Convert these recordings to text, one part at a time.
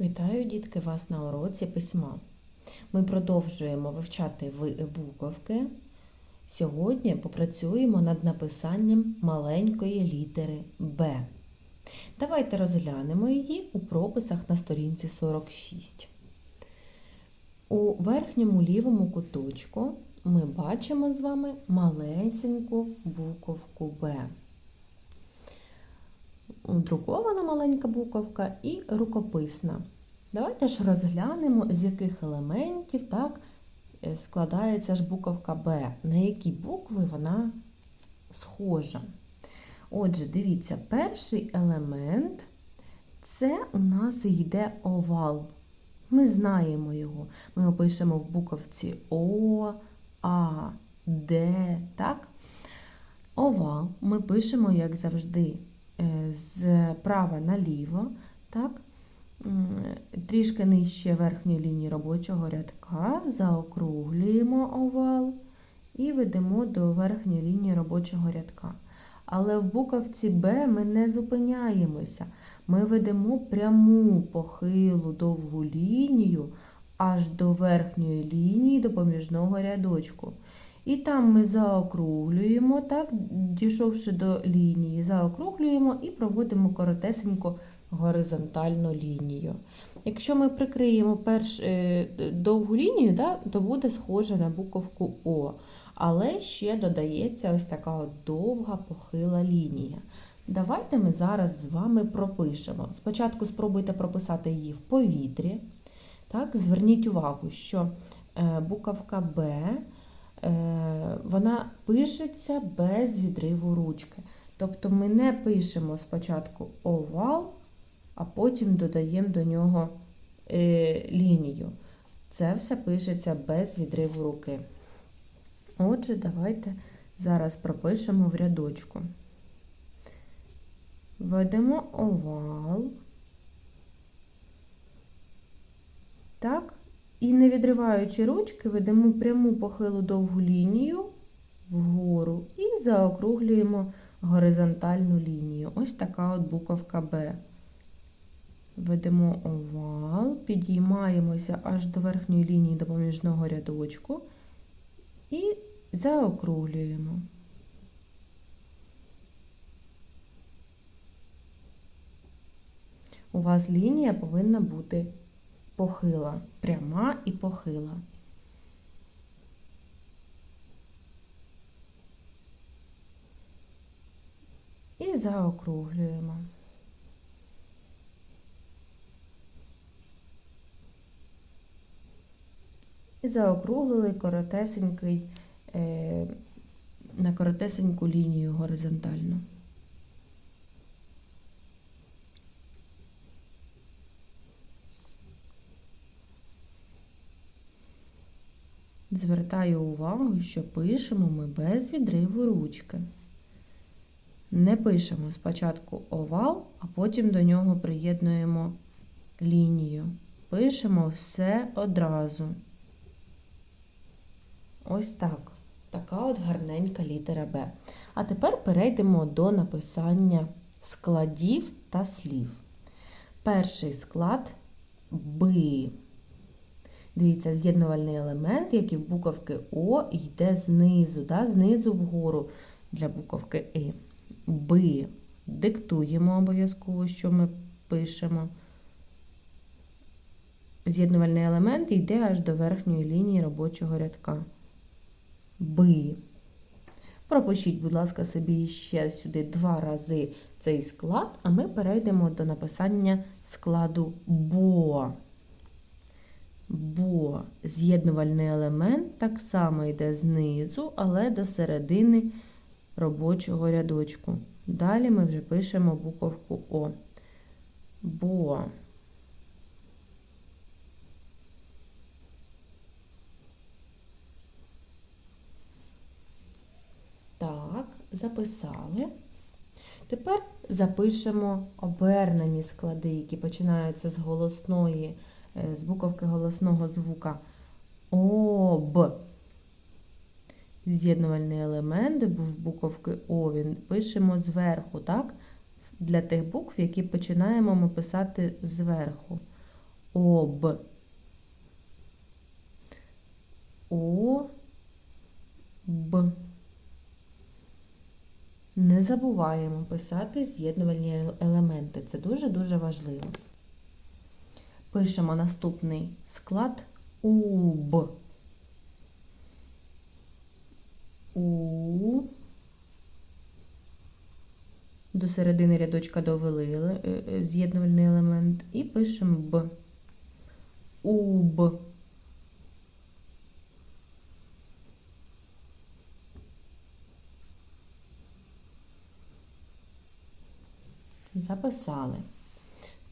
Вітаю, дітки, вас на уроці письма. Ми продовжуємо вивчати буковки. Сьогодні попрацюємо над написанням маленької літери Б. Давайте розглянемо її у прописах на сторінці 46. У верхньому лівому куточку ми бачимо з вами малесеньку буковку Б друкована маленька буковка і рукописна. Давайте ж розглянемо, з яких елементів так, е, складається ж буковка Б, на які букви вона схожа. Отже, дивіться, перший елемент це у нас йде овал. Ми знаємо його. Ми його пишемо в буковці О, А, Д. так? Овал ми пишемо, як завжди, з права наліво, так? Трішки нижче верхньої лінії робочого рядка, заокруглюємо овал і ведемо до верхньої лінії робочого рядка. Але в буковці Б ми не зупиняємося. Ми ведемо пряму похилу довгу лінію аж до верхньої лінії допоміжного рядочку. І там ми заокруглюємо, так, дійшовши до лінії, заокруглюємо і проводимо коротесенько горизонтальну лінію. Якщо ми прикриємо перш, е, довгу лінію, да, то буде схоже на буковку О. Але ще додається ось така от довга похила лінія. Давайте ми зараз з вами пропишемо. Спочатку спробуйте прописати її в повітрі. Так, Зверніть увагу, що е, буковка Б вона пишеться без відриву ручки. Тобто ми не пишемо спочатку овал, а потім додаємо до нього е, лінію. Це все пишеться без відриву руки. Отже, давайте зараз пропишемо в рядочку. Введемо овал. Так, і не відриваючи ручки, ведемо пряму похилу довгу лінію вгору і заокруглюємо горизонтальну лінію. Ось така от буковка Б. Ведемо овал, підіймаємося аж до верхньої лінії допоміжного рядочку і заокруглюємо. У вас лінія повинна бути похила, пряма і похила. І заокруглюємо. І заокруглили коротесенький, е, на коротесеньку лінію горизонтальну. Звертаю увагу, що пишемо ми без відриву ручки. Не пишемо спочатку овал, а потім до нього приєднуємо лінію. Пишемо все одразу. Ось так. Така от гарненька літера Б. А тепер перейдемо до написання складів та слів. Перший склад Б. Дивіться, з'єднувальний елемент, який в буковки О йде знизу, да, знизу вгору для буковки І. Б. Диктуємо обов'язково, що ми пишемо. З'єднувальний елемент йде аж до верхньої лінії робочого рядка. Б. Пропишіть, будь ласка, собі ще сюди два рази цей склад, а ми перейдемо до написання складу БО. Бо з'єднувальний елемент так само йде знизу, але до середини робочого рядочку. Далі ми вже пишемо буковку О. Бо. Так, записали. Тепер запишемо обернені склади, які починаються з голосної, з буковки голосного звука ОБ. З'єднувальний елемент був буковки О, він пишемо зверху, так? Для тих букв, які починаємо ми писати зверху. об, о, б. Не забуваємо писати з'єднувальні елементи. Це дуже-дуже важливо. Пишемо наступний склад УБ. У. До середини рядочка довели е, е, з'єднувальний елемент і пишемо Б. УБ. Записали.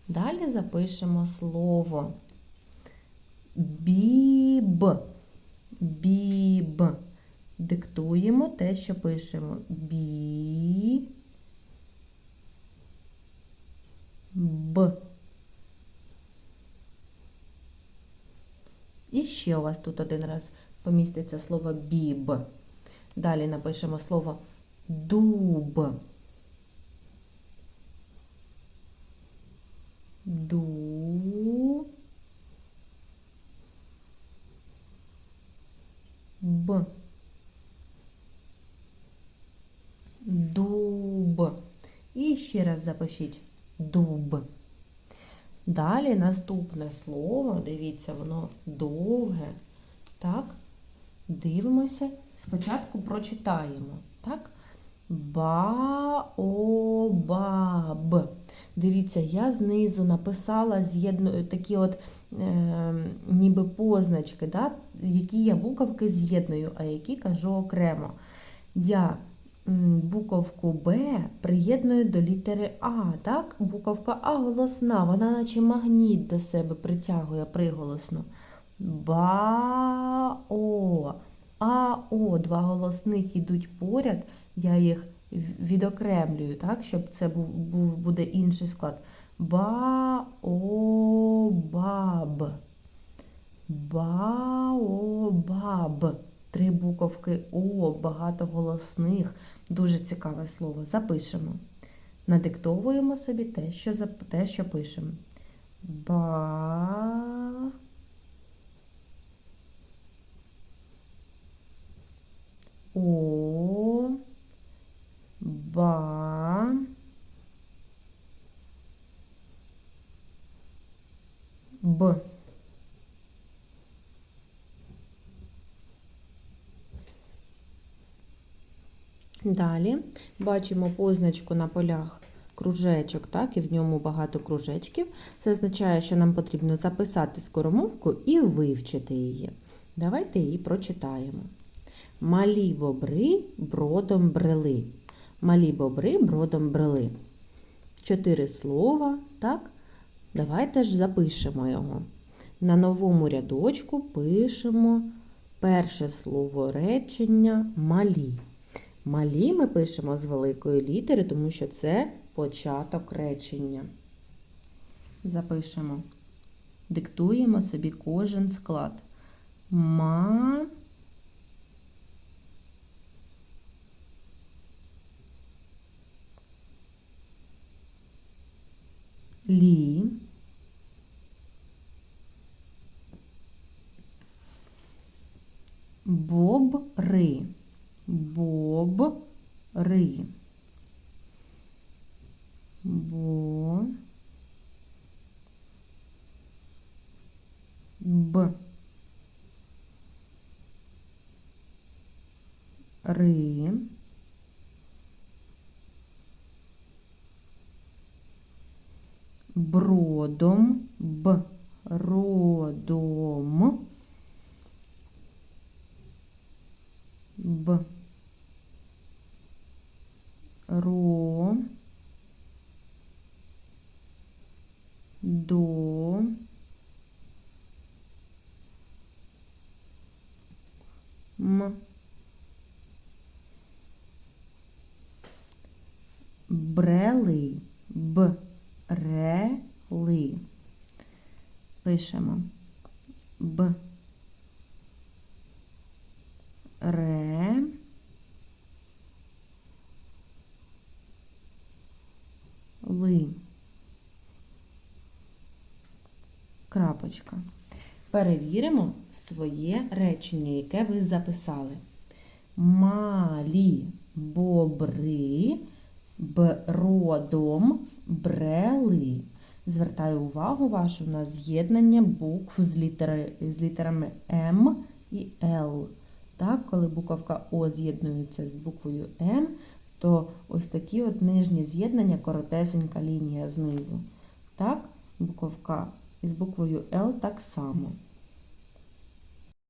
Далі запишемо слово біб. Біб. Диктуємо те, що пишемо. Бі. Б. І ще у вас тут один раз поміститься слово біб. Далі напишемо слово дуб. Б. Дуб. І ще раз запишіть дуб. Далі наступне слово, дивіться, воно довге. Так? Дивимося. Спочатку прочитаємо. Так? Баобаб. Дивіться, я знизу написала з'єдну... такі от е, ніби позначки, да? які я буковки з'єдную, а які кажу окремо. Я буковку Б приєдную до літери А. Так? Буковка А голосна, вона наче магніт до себе притягує приголосно. Ба-о. А-о. Два голосних йдуть поряд, я їх відокремлюю, так? щоб це був, був буде інший склад. Ба-о-баб. Баобаб. Три буковки О, багато голосних. Дуже цікаве слово. Запишемо. Надиктовуємо собі те, що, те, що пишемо. Ба. О. Ба. Б. Далі бачимо позначку на полях кружечок, так, і в ньому багато кружечків. Це означає, що нам потрібно записати скоромовку і вивчити її. Давайте її прочитаємо. Малі бобри бродом брели. Малі бобри бродом брели. Чотири слова, так? Давайте ж запишемо його. На новому рядочку пишемо перше слово речення малі. Малі ми пишемо з великої літери, тому що це початок речення. Запишемо. Диктуємо собі кожен склад. Ма. Лі. Бобри. Бобри. Бо. Б. Ри. Бродом. Б. Родом. Б. Ро. До. М. Брели. Брели. Пишемо. Б. Ре. Ли. Крапочка. Перевіримо своє речення, яке ви записали. Малі бобри бродом брели. Звертаю увагу вашу на з'єднання букв з, літери, з літерами М і Л. Так, коли буковка О з'єднується з буквою М, то ось такі от нижні з'єднання, коротесенька лінія знизу. Так, буковка із буквою Л так само.